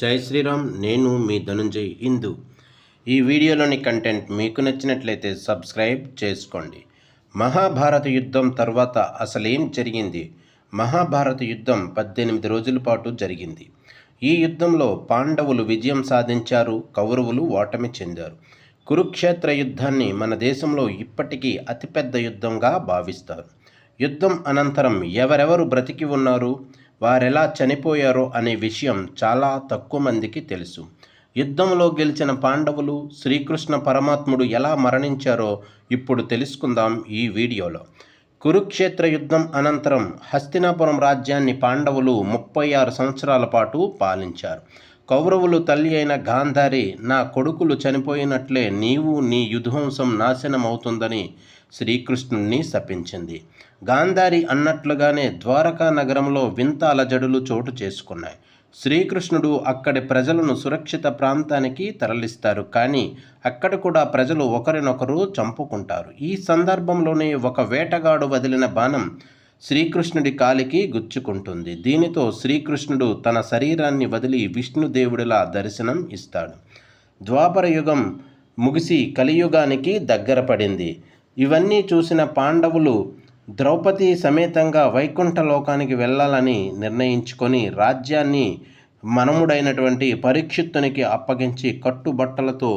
జై శ్రీరామ్ నేను మీ ధనుంజయ్ హిందూ ఈ వీడియోలోని కంటెంట్ మీకు నచ్చినట్లయితే సబ్స్క్రైబ్ చేసుకోండి. మహాభారత యుద్ధం తర్వాత అసలేం జరిగింది? మహాభారత యుద్ధం పద్దెనిమిది రోజుల పాటు జరిగింది. ఈ యుద్ధంలో పాండవులు విజయం సాధించారు కౌరవులు ఓటమి చెందారు. కురుక్షేత్ర యుద్ధాన్ని మన దేశంలో ఇప్పటికీ అతిపెద్ద యుద్ధంగా భావిస్తారు. యుద్ధం అనంతరం ఎవరెవరు బ్రతికి ఉన్నారు? వారెలా చనిపోయారో అనే విషయం చాలా తక్కువ మందికి తెలుసు. యుద్ధంలో గెలిచిన పాండవులు శ్రీకృష్ణ పరమాత్ముడు ఎలా మరణించారో ఇప్పుడు తెలుసుకుందాం ఈ వీడియోలో. కురుక్షేత్ర యుద్ధం అనంతరం హస్తినాపురం రాజ్యాన్ని పాండవులు ముప్పై ఆరు సంవత్సరాల పాటు పాలించారు. కౌరవులు తల్లి అయిన గాంధారి నా కొడుకులు చనిపోయినట్లే నీవు నీ యుధ్వంసం నాశనం అవుతుందని శ్రీకృష్ణుణ్ణి శపించింది. గాంధారి అన్నట్లుగానే ద్వారకా నగరంలో వింత అలజడులు చోటు చేసుకున్నాయి. శ్రీకృష్ణుడు అక్కడి ప్రజలను సురక్షిత ప్రాంతానికి తరలిస్తారు. కానీ అక్కడ కూడా ప్రజలు ఒకరినొకరు చంపుకుంటారు. ఈ సందర్భంలోనే ఒక వేటగాడు వదిలిన బాణం శ్రీకృష్ణుడి కాలికి గుచ్చుకుంటుంది. దీనితో శ్రీకృష్ణుడు తన శరీరాన్ని వదిలి విష్ణుదేవుడిలా దర్శనం ఇస్తాడు. ద్వాపర యుగం ముగిసి కలియుగానికి దగ్గర పడింది. ఇవన్నీ చూసిన పాండవులు ద్రౌపది సమేతంగా వైకుంఠ లోకానికి వెళ్ళాలని నిర్ణయించుకొని రాజ్యాన్ని మనముడైనటువంటి పరీక్షిత్తునికి అప్పగించి కట్టుబట్టలతో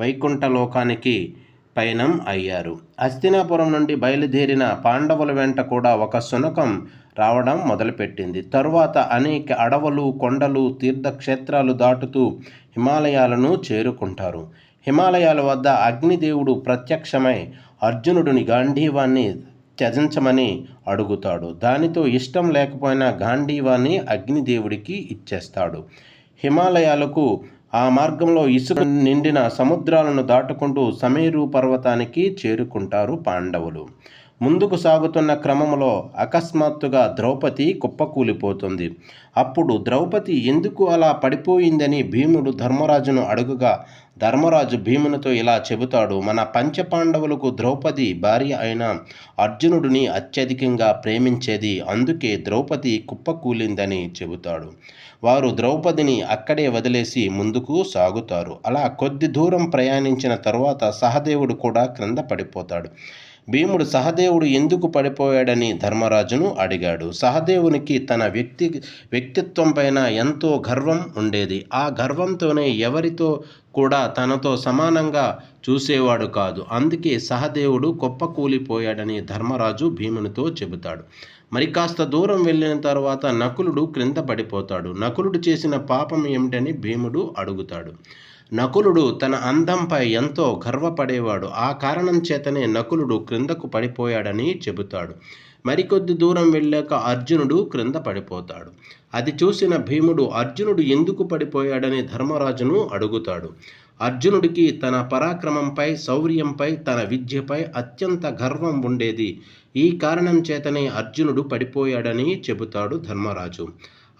వైకుంఠ లోకానికి పయనం అయ్యారు. హస్తినాపురం నుండి బయలుదేరిన పాండవుల వెంట కూడా ఒక శునకం రావడం మొదలుపెట్టింది. తరువాత అనేక అడవులు కొండలు తీర్థక్షేత్రాలు దాటుతూ హిమాలయాలను చేరుకుంటారు. హిమాలయాల వద్ద అగ్నిదేవుడు ప్రత్యక్షమై అర్జునుడిని గాంధీవాన్ని త్యజించమని అడుగుతాడు. దానితో ఇష్టం లేకపోయినా గాంధీవాన్ని అగ్నిదేవుడికి ఇచ్చేస్తాడు. హిమాలయాలకు ఆ మార్గంలో ఇసుక నిండిన సముద్రాలను దాటుకుంటూ సమీరు పర్వతానికి చేరుకుంటారు పాండవులు. ముందుకు సాగుతున్న క్రమంలో అకస్మాత్తుగా ద్రౌపది కుప్పకూలిపోతుంది. అప్పుడు ద్రౌపది ఎందుకు అలా పడిపోయిందని భీముడు ధర్మరాజును అడుగుగా ధర్మరాజు భీమునితో ఇలా చెబుతాడు మన పంచపాండవులకు ద్రౌపది భార్య అయిన అర్జునుడిని అత్యధికంగా ప్రేమించేది అందుకే ద్రౌపది కుప్పకూలిందని చెబుతాడు. వారు ద్రౌపదిని అక్కడే వదిలేసి ముందుకు సాగుతారు. అలా కొద్ది దూరం ప్రయాణించిన తరువాత సహదేవుడు కూడా క్రింద పడిపోతాడు. భీముడు సహదేవుడు ఎందుకు పడిపోయాడని ధర్మరాజును అడిగాడు. సహదేవునికి తన వ్యక్తి వ్యక్తిత్వం పైన ఎంతో గర్వం ఉండేది. ఆ గర్వంతోనే ఎవరితో కూడా తనతో సమానంగా చూసేవాడు కాదు. అందుకే సహదేవుడు కుప్పకూలిపోయాడని ధర్మరాజు భీమునితో చెబుతాడు. మరి కాస్త దూరం వెళ్ళిన తర్వాత నకులుడు క్రింద పడిపోతాడు. నకులుడు చేసిన పాపం ఏమిటని భీముడు అడుగుతాడు. నకులుడు తన అందంపై ఎంతో గర్వపడేవాడు. ఆ కారణం చేతనే నకులుడు క్రిందకు పడిపోయాడని చెబుతాడు. మరికొద్ది దూరం వెళ్ళాక అర్జునుడు క్రింద పడిపోతాడు. అది చూసిన భీముడు అర్జునుడు ఎందుకు పడిపోయాడని ధర్మరాజును అడుగుతాడు. అర్జునుడికి తన పరాక్రమంపై శౌర్యంపై తన విద్యపై అత్యంత గర్వం ఉండేది. ఈ కారణం చేతనే అర్జునుడు పడిపోయాడని చెబుతాడు ధర్మరాజు.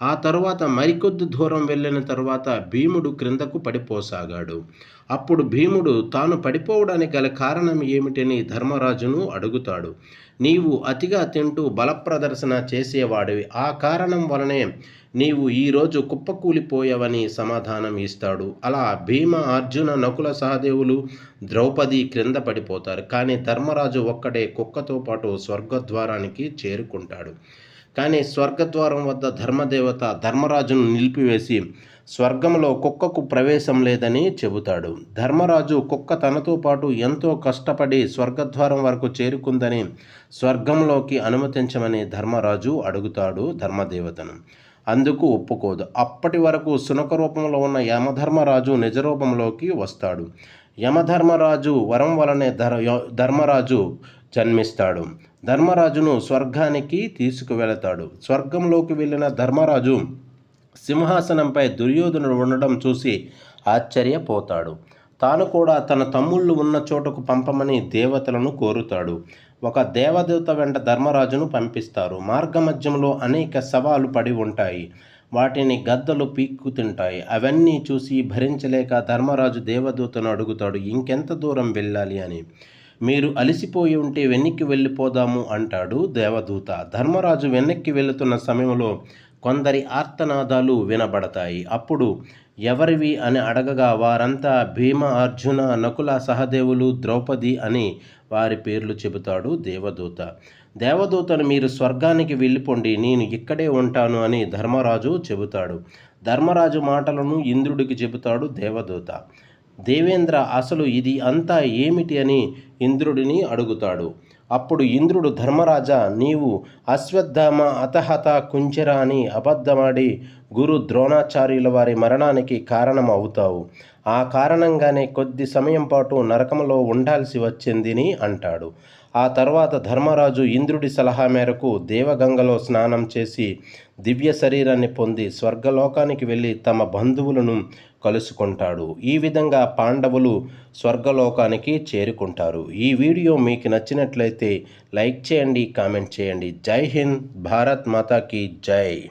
ఆ తరువాత మరికొద్ది దూరం వెళ్ళిన తర్వాత భీముడు క్రిందకు పడిపోసాగాడు. అప్పుడు భీముడు తాను పడిపోవడానికి గల కారణం ఏమిటని ధర్మరాజును అడుగుతాడు. నీవు అతిగా తింటూ బలప్రదర్శన చేసేవాడివి. ఆ కారణం వలనే నీవు ఈరోజు కుప్పకూలిపోయావని సమాధానం ఇస్తాడు. అలా భీమ అర్జున నకుల సహదేవులు ద్రౌపది క్రింద పడిపోతారు. కానీ ధర్మరాజు ఒక్కడే కుక్కతో పాటు స్వర్గద్వారానికి చేరుకుంటాడు. కానీ స్వర్గద్వారం వద్ద ధర్మదేవత ధర్మరాజును నిలిపివేసి స్వర్గంలో కుక్కకు ప్రవేశం లేదని చెబుతాడు. ధర్మరాజు కుక్క తనతో పాటు ఎంతో కష్టపడి స్వర్గద్వారం వరకు చేరుకుందని స్వర్గంలోకి అనుమతించమని ధర్మరాజు అడుగుతాడు ధర్మదేవతను. అందుకు ఒప్పుకోదు. అప్పటి వరకు సునక రూపంలో ఉన్న యమధర్మరాజు నిజరూపంలోకి వస్తాడు. యమధర్మరాజు వరం వలనే ధర ధర్మరాజు జన్మిస్తాడు. ధర్మరాజును స్వర్గానికి తీసుకువెళతాడు. స్వర్గంలోకి వెళ్ళిన ధర్మరాజు సింహాసనంపై దుర్యోధనుడు ఉండడం చూసి ఆశ్చర్యపోతాడు. తాను కూడా తన తమ్ముళ్ళు ఉన్న చోటకు పంపమని దేవతలను కోరుతాడు. ఒక దేవదేవత వెంట ధర్మరాజును పంపిస్తారు. మార్గమధ్యంలో అనేక సవాలు పడి ఉంటాయి. వాటిని గద్దలు పీక్కు తింటాయి. అవన్నీ చూసి భరించలేక ధర్మరాజు దేవదూతను అడుగుతాడు ఇంకెంత దూరం వెళ్ళాలి అని. మీరు అలసిపోయి ఉంటే వెనక్కి వెళ్ళిపోదాము అంటాడు దేవదూత. ధర్మరాజు వెనక్కి వెళుతున్న సమయంలో కొందరి ఆర్తనాదాలు వినబడతాయి. అప్పుడు ఎవరివి అని అడగగా వారంతా భీమ అర్జున నకుల సహదేవులు ద్రౌపది అని వారి పేర్లు చెబుతాడు దేవదూత. దేవదూతను మీరు స్వర్గానికి వెళ్ళిపోండి నేను ఇక్కడే ఉంటాను అని ధర్మరాజు చెబుతాడు. ధర్మరాజు మాటలను ఇంద్రుడికి చెబుతాడు దేవదూత. దేవేంద్ర అసలు ఇది అంతా ఏమిటి అని ఇంద్రుడిని అడుగుతాడు. అప్పుడు ఇంద్రుడు ధర్మరాజా నీవు అశ్వత్థామ అతహత కుంచెర అని అబద్ధమాడి గురు ద్రోణాచార్యుల వారి మరణానికి కారణం అవుతావు ఆ కారణంగానే కొద్ది సమయం పాటు నరకంలో ఉండాల్సి వచ్చిందని అంటాడు. ఆ తర్వాత ధర్మరాజు ఇంద్రుడి సలహా మేరకు దేవగంగలో స్నానం చేసి దివ్య శరీరాన్ని పొంది స్వర్గలోకానికి వెళ్ళి తమ బంధువులను కలుసుకుంటాడు. ఈ విధంగా పాండవులు స్వర్గలోకానికి చేరుకుంటారు. ఈ వీడియో మీకు నచ్చినట్లయితే లైక్ చేయండి కామెంట్ చేయండి. జై హింద్ భారత్ మాతాకి జై.